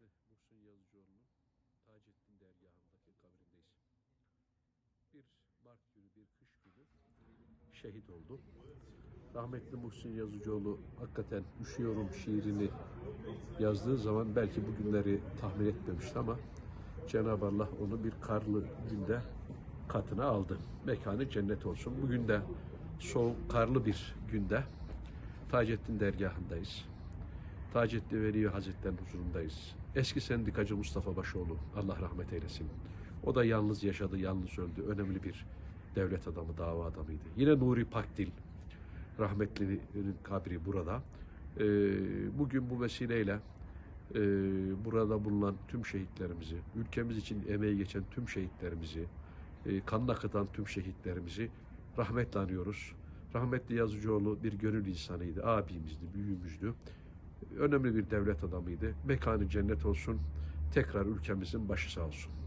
Yazıcıoğlu'nun Taceddin dergahındaki kabrindeyiz. Bir Mart günü, bir kış günü şehit oldu. Rahmetli Muhsin Yazıcıoğlu hakikaten üşüyorum şiirini yazdığı zaman belki bu günleri tahmin etmemişti ama Cenab-ı Allah onu bir karlı günde katına aldı. Mekanı cennet olsun. Bugün de soğuk karlı bir günde Taceddin dergahındayız. Taceddin Veli Hazretleri'nin huzurundayız. Eski sendikacı Mustafa Başoğlu, Allah rahmet eylesin. O da yalnız yaşadı, yalnız öldü. Önemli bir devlet adamı, dava adamıydı. Yine Nuri Pakdil, rahmetlinin kabri burada. Ee, bugün bu vesileyle e, burada bulunan tüm şehitlerimizi, ülkemiz için emeği geçen tüm şehitlerimizi, e, kanla akıtan tüm şehitlerimizi rahmetle anıyoruz. Rahmetli Yazıcıoğlu bir gönül insanıydı, abimizdi, büyüğümüzdü. Önemli bir devlet adamıydı. Mekanı cennet olsun. Tekrar ülkemizin başı sağ olsun.